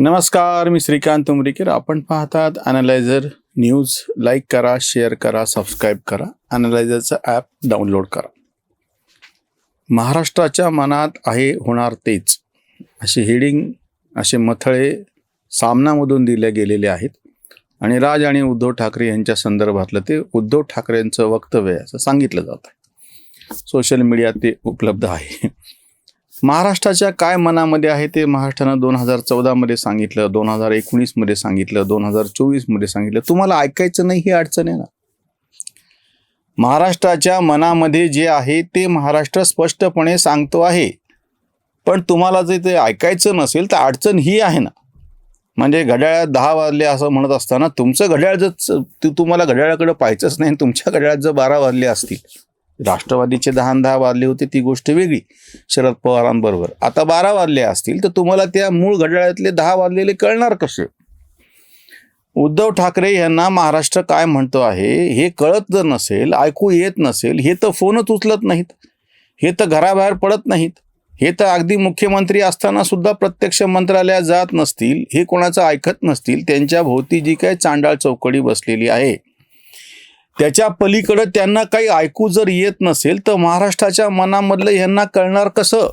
नमस्कार मी श्रीकांत तुमरीकर आपण पाहतात अनालायझर न्यूज लाईक करा शेअर करा सबस्क्राईब करा. अनालायझरचं ॲप डाउनलोड करा. महाराष्ट्राच्या मनात आहे होणार तेच. असे हेडिंग असे मथळे सामनामधून दिले गेलेले आहेत. आणि राज आणि उद्धव ठाकरे यांच्या संदर्भातलं ते उद्धव ठाकरेंचं वक्तव्य असं सांगितलं जात आहे. सोशल मीडियात ते उपलब्ध आहे. महाराष्ट्राच्या काय मनामध्ये आहे ते महाराष्ट्रानं दोन हजार चौदामध्ये सांगितलं दोन हजार एकोणीसमध्ये सांगितलं दोन हजार चोवीसमध्ये सांगितलं. तुम्हाला ऐकायचं नाही ही अडचण आहे ना? महाराष्ट्राच्या मनामध्ये जे आहे ते महाराष्ट्र स्पष्टपणे सांगतो आहे. पण तुम्हाला जर ते ऐकायचं नसेल तर अडचण ही आहे ना? म्हणजे घड्याळात दहा वाजले असं म्हणत असताना तुमचं घड्याळ जर तुम्हाला घड्याळाकडे पाहायचंच नाही तुमच्या घड्याळात जर बारा वाजले असतील राष्ट्रवादीचे दहा दहा वाजले होते ती गोष्ट वेगळी शरद पवारांबरोबर. आता बारा वाजले असतील तर तुम्हाला त्या मूळ घड्याळातले दहा वाजलेले कळणार कसे? उद्धव ठाकरे यांना महाराष्ट्र काय म्हणतो आहे हे कळत जर नसेल ऐकू येत नसेल हे तर फोनच उचलत नाहीत. हे तर घराबाहेर पडत नाहीत. हे तर अगदी मुख्यमंत्री असताना सुद्धा प्रत्यक्ष मंत्रालयात जात नसतील हे कोणाचं ऐकत नसतील त्यांच्या भोवती जी काही चांडाळ चौकडी बसलेली आहे त्याच्या पलीकडे त्यांना काही ऐकू जर येत नसेल तर महाराष्ट्राच्या मनामधलं यांना कळणार कसं?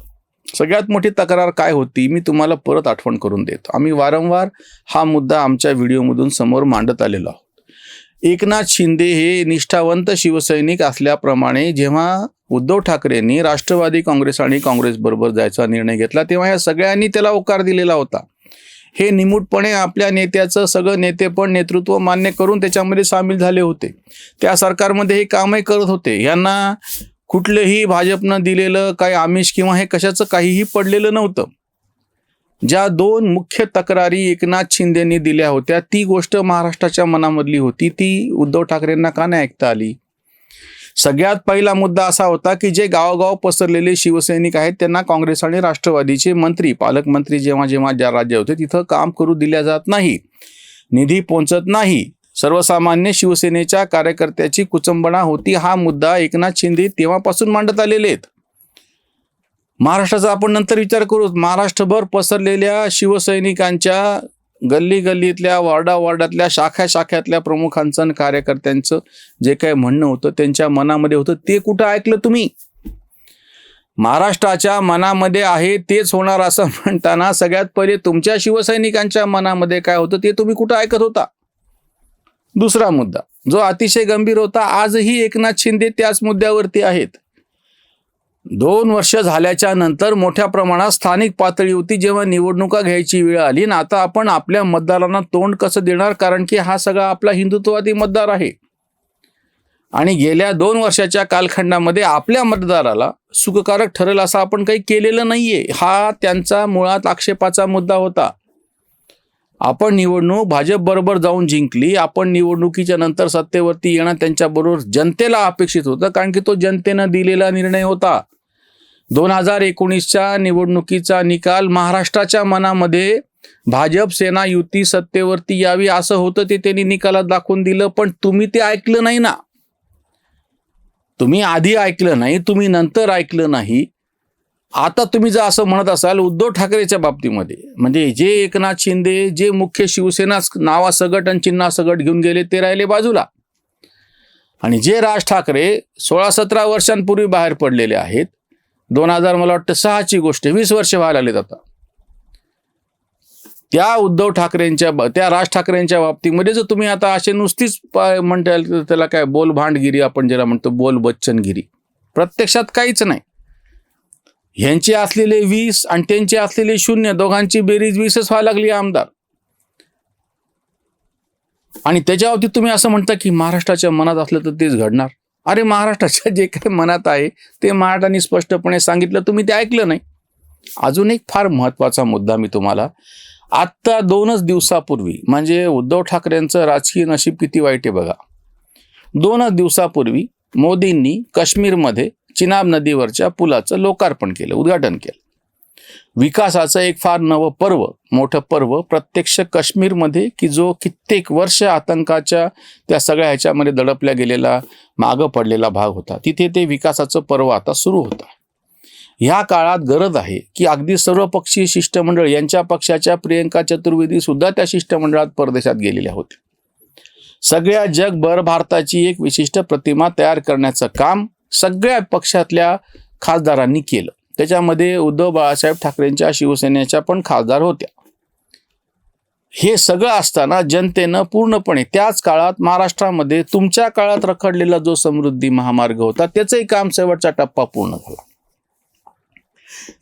सगळ्यात मोठी तक्रार काय होती मी तुम्हाला परत आठवण करून देतो. आम्ही वारंवार हा मुद्दा आमच्या व्हिडिओमधून समोर मांडत आलेलो आहोत. एकनाथ शिंदे हे निष्ठावंत शिवसैनिक असल्याप्रमाणे जेव्हा उद्धव ठाकरेंनी राष्ट्रवादी काँग्रेस आणि काँग्रेसबरोबर जायचा निर्णय घेतला तेव्हा या सगळ्यांनी त्याला होकार दिलेला होता. हे निमूटपणे आपल्या नेत्याचं सगळं नेतेपण नेतृत्व मान्य करून त्याच्यामध्ये सामील झाले होते. त्या सरकारमध्ये हे कामही करत होते. यांना कुठलंही भाजपनं दिलेलं काही आमिष किंवा हे कशाचं काहीही पडलेलं नव्हतं. ज्या दोन मुख्य तक्रारी एकनाथ शिंदेनी दिल्या होत्या ती गोष्ट महाराष्ट्राच्या मनामधली होती. ती उद्धव ठाकरेंना का नाही ऐकता आली? सगळ्यात पहिला मुद्दा असा होता की जे गावोगाव पसरलेले शिवसैनिक आहेत त्यांना काँग्रेस आणि राष्ट्रवादीचे मंत्री पालकमंत्री जेव्हा जेव्हा ज्या राज्य होते तिथं काम करू दिल्या जात नाही. निधी पोहोचत नाही. सर्वसामान्य शिवसेनेच्या कार्यकर्त्याची कुचंबणा होती. हा मुद्दा एकनाथ शिंदे तेव्हापासून मांडत आलेले आहेत. महाराष्ट्राचा आपण नंतर विचार करू. महाराष्ट्रभर पसरलेल्या शिवसैनिकांच्या गल्ली गल्लीतल्या वार्डा वार्डातल्या शाखा शाख्यातल्या प्रमुखांचं आणि कार्यकर्त्यांचं जे काही म्हणणं होतं त्यांच्या मनामध्ये होतं ते कुठं ऐकलं तुम्ही? महाराष्ट्राच्या मनामध्ये आहे तेच होणार असं म्हणताना सगळ्यात पहिले तुमच्या शिवसैनिकांच्या मनामध्ये काय होतं ते तुम्ही कुठं ऐकत होता? दुसरा मुद्दा जो अतिशय गंभीर होता आजही एकनाथ शिंदे त्याच मुद्द्यावरती आहेत. दोन वर्ष झाल्याच्यानंतर मोठ्या प्रमाणात स्थानिक पातळीवरती जेव्हा निवडणुका घ्यायची वेळ आली. ना आता आपण आपल्या मतदारांना तोंड कसं देणार? कारण की हा सगळा आपला हिंदुत्ववादी मतदार आहे. आणि गेल्या दोन वर्षाच्या कालखंडामध्ये आपल्या मतदाराला सुखकारक ठरेल असं आपण काही केलेलं नाहीये. हा त्यांचा मुळात आक्षेपाचा मुद्दा होता. आपण निवडणूक भाजप बरोबर जाऊन जिंकली. आपण निवडणुकीच्या नंतर सत्तेवरती येणं त्यांच्याबरोबर जनतेला अपेक्षित होतं. कारण की तो जनतेनं दिलेला निर्णय होता. दोन हजार एकोणीसच्या निवडणुकीचा निकाल महाराष्ट्राच्या मनामध्ये भाजप सेना युती सत्तेवरती यावी असं होतं ते त्यांनी निकालात दाखवून दिलं पण तुम्ही ते ऐकलं नाही ना. तुम्ही आधी ऐकलं नाही तुम्ही नंतर ऐकलं नाही. आता तुम्ही जर असं म्हणत असाल उद्धव ठाकरेच्या बाबतीमध्ये म्हणजे जे एकनाथ शिंदे जे मुख्य शिवसेना नावासगट आणि चिन्हासगट घेऊन गेले ते राहिले बाजूला. आणि जे राज ठाकरे सोळा सतरा वर्षांपूर्वी बाहेर पडलेले आहेत दोन हजार मला वाटतं सहाची गोष्ट वीस वर्ष व्हायला आलेत आता. त्या उद्धव ठाकरेंच्या त्या राज ठाकरेंच्या बाबतीमध्ये जर तुम्ही आता असे नुसतीच म्हणता येईल तर त्याला काय बोल भांडगिरी आपण ज्याला म्हणतो बोल बच्चनगिरी. प्रत्यक्षात काहीच नाही. ह्यांचे असलेले वीस आणि त्यांचे असलेले शून्य दोघांची बेरीज वीसच व्हायला लागली आमदार. आणि त्याच्या बाबतीत तुम्ही असं म्हणता की महाराष्ट्राच्या मनात असलं तर तेच घडणार. अरे महाराष्ट्राच्या जे काही मनात आहे ते महाराष्ट्राने स्पष्टपणे सांगितलं तुम्ही ते ऐकलं नाही. अजून एक फार महत्त्वाचा मुद्दा मी तुम्हाला आत्ता दोनच दिवसापूर्वी म्हणजे उद्धव ठाकरेंचं राजकीय नशीब किती वाईट आहे बघा. दोनच दिवसापूर्वी मोदींनी काश्मीरमध्ये चिनाब नदीवरच्या पुलाचं लोकार्पण केलं उद्घाटन केलं. विकासाचं एक फार नवं पर्व मोठं पर्व प्रत्यक्ष काश्मीरमध्ये की जो कित्येक वर्ष आतंकाच्या त्या सगळ्या ह्याच्यामध्ये दडपल्या गेलेला मागं पडलेला भाग होता. तिथे ते विकासाचं पर्व आता सुरू होता. ह्या काळात गरज आहे की अगदी सर्व पक्षीय शिष्टमंडळ यांच्या पक्षाच्या प्रियंका चतुर्वेदी सुद्धा त्या शिष्टमंडळात परदेशात गेलेल्या होत्या. सगळ्या जगभर भारताची एक विशिष्ट प्रतिमा तयार करण्याचं काम सगळ्या पक्षातल्या खासदारांनी केलं. त्याच्यामध्ये उद्धव बाळासाहेब ठाकरेंच्या शिवसेनेच्या पण खासदार होत्या. हे सगळं असताना जनतेनं पूर्णपणे त्याच काळात महाराष्ट्रामध्ये तुमच्या काळात रखडलेला जो समृद्धी महामार्ग होता त्याचंही काम शेवटचा टप्पा पूर्ण झाला.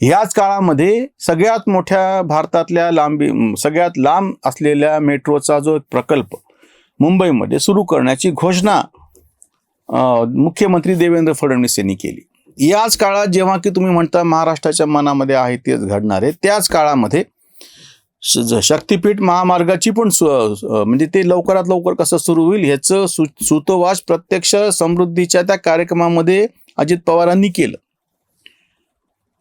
ह्याच काळामध्ये सगळ्यात मोठ्या भारतातल्या लांबी सगळ्यात लांब असलेल्या मेट्रोचा जो एक प्रकल्प मुंबईमध्ये सुरू करण्याची घोषणा अं, मुख्यमंत्री देवेंद्र फडणवीस यांनी केली. याच काळात जेव्हा की तुम्ही म्हणता महाराष्ट्राच्या मनामध्ये आहे तेच घडणार आहे त्याच काळामध्ये शक्तिपीठ महामार्गाची पण सु- म्हणजे ते लवकरात लवकर कसं सुरू होईल ह्याचं सु सुतोवाच प्रत्यक्ष समृद्धीच्या त्या कार्यक्रमामध्ये अजित पवारांनी केलं.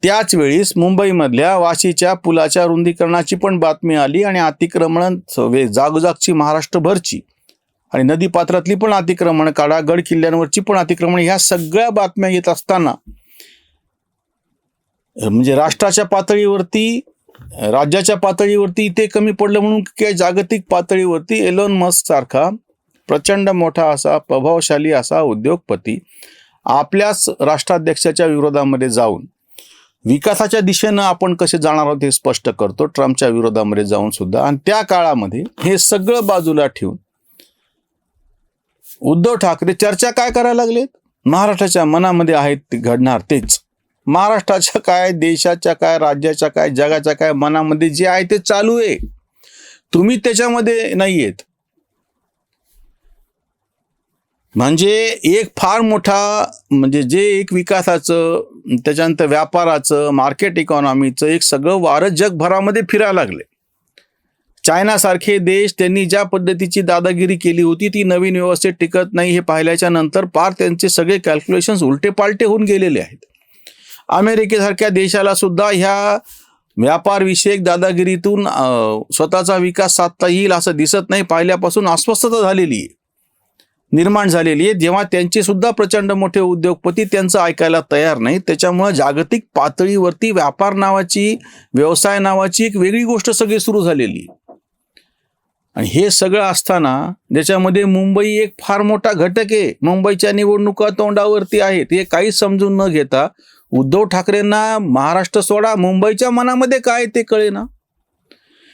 त्याच वेळीस मुंबईमधल्या वाशीच्या पुलाच्या रुंदीकरणाची पण बातमी आली आणि अतिक्रमण वे- जागोजागची महाराष्ट्रभरची आणि नदीपात्रातली पण अतिक्रमण काढा गड किल्ल्यांवरची पण अतिक्रमण ह्या सगळ्या बातम्या येत असताना म्हणजे राष्ट्राच्या पातळीवरती राज्याच्या पातळीवरती इथे कमी पडलं म्हणून काय जागतिक पातळीवरती एलोन मस्क सारखा प्रचंड मोठा असा प्रभावशाली असा उद्योगपती आपल्याच राष्ट्राध्यक्षाच्या विरोधामध्ये जाऊन विकासाच्या दिशेनं आपण कसे जाणार आहोत हे स्पष्ट करतो. ट्रम्पच्या विरोधामध्ये जाऊन सुद्धा. आणि त्या काळामध्ये हे सगळं बाजूला ठेवून उद्धव ठाकरे चर्चा काय करायला लागलेत? महाराष्ट्राच्या मनामध्ये आहेत घडणार तेच. महाराष्ट्राच्या काय देशाच्या काय राज्याच्या काय जगाच्या काय मनामध्ये जे आहे ते चालू आहे. तुम्ही त्याच्यामध्ये नाहीयेत. म्हणजे एक फार मोठा म्हणजे जे एक विकासाचं त्याच्यानंतर व्यापाराचं मार्केट इकॉनॉमीचं एक सगळं वारं जगभरामध्ये फिरायला लागले चायनासारखे देश त्यांनी ज्या पद्धतीची दादागिरी केली होती ती नवीन व्यवस्थेत टिकत नाही हे पाहिल्याच्या नंतर पार त्यांचे सगळे कॅल्क्युलेशन्स उलटे पालटे होऊन गेलेले आहेत. अमेरिकेसारख्या देशाला सुद्धा ह्या व्यापारविषयक दादागिरीतून स्वतःचा विकास साधता येईल असं दिसत नाही पाहिल्यापासून अस्वस्थता झालेली आहे. निर्माण झालेली आहे. जेव्हा त्यांचे सुद्धा प्रचंड मोठे उद्योगपती त्यांचं ऐकायला तयार नाही त्याच्यामुळे जागतिक पातळीवरती व्यापार नावाची व्यवसाय नावाची एक वेगळी गोष्ट सगळी सुरू झालेली आहे. आणि हे सगळं असताना ज्याच्यामध्ये मुंबई एक फार मोठा घटक आहे. मुंबईच्या निवडणुका तोंडावरती आहेत. हे काहीच समजून न घेता उद्धव ठाकरेंना महाराष्ट्र सोडा मुंबईच्या मनामध्ये काय ते कळे ना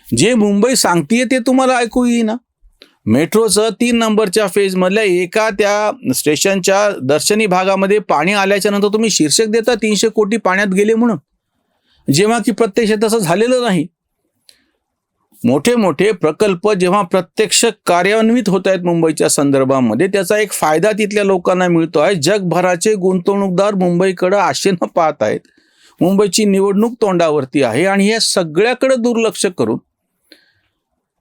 जे मुंबई सांगतीये ते तुम्हाला ऐकू येईना. मेट्रोचं तीन नंबरच्या फेजमधल्या एका त्या स्टेशनच्या दर्शनी भागामध्ये पाणी आल्याच्यानंतर तुम्ही शीर्षक देता तीनशे कोटी पाण्यात गेले म्हणून. जेव्हा की प्रत्यक्ष तसं झालेलं नाही. मोठे मोठे प्रकल्प जेव्हा प्रत्यक्ष कार्यान्वित होत आहेत मुंबईच्या संदर्भामध्ये त्याचा एक फायदा तिथल्या लोकांना मिळतो आहे. जगभराचे गुंतवणूकदार मुंबईकडे आशेनं पाहत आहेत. मुंबईची निवडणूक तोंडावरती आहे आणि या सगळ्याकडे दुर्लक्ष करून.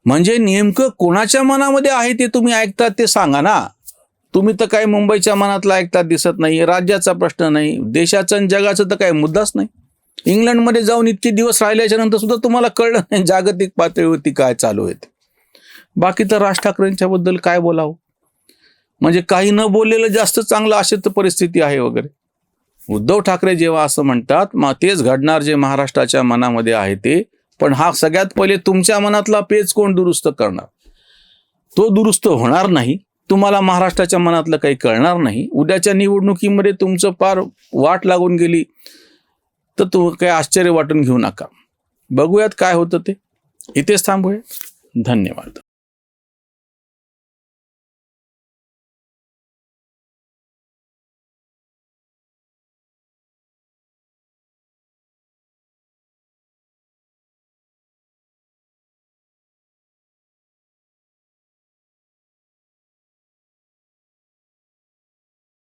म्हणजे नेमकं कोणाच्या मनामध्ये आहे ते तुम्ही ऐकतात ते सांगा ना. तुम्ही तर काही मुंबईच्या मनातला ऐकतात दिसत नाही राज्याचा प्रश्न नाही. देशाचा आणि जगाचा तर काही मुद्दाच नाही. इंग्लंडमध्ये जाऊन इतके दिवस राहिल्याच्या नंतर सुद्धा तुम्हाला कळलं नाही जागतिक पातळीवरती काय चालू आहेत. बाकी तर राज ठाकरेंच्या बद्दल काय बोलावं? म्हणजे काही न बोललेलं जास्त चांगलं अशी तर परिस्थिती आहे वगैरे. उद्धव ठाकरे जेव्हा असं म्हणतात मग तेच घडणार जे महाराष्ट्राच्या मनामध्ये आहे ते पण हा सगळ्यात पहिले तुमच्या मनातला पेज कोण दुरुस्त करणार? तो दुरुस्त होणार नाही. तुम्हाला महाराष्ट्राच्या मनातलं काही कळणार नाही. उद्याच्या निवडणुकीमध्ये तुमचं पार वाट लागून गेली. तर तू काही आश्चर्य वाटून घेऊ नका. बघूयात काय होतं ते. इथेच थांबूया. धन्यवाद.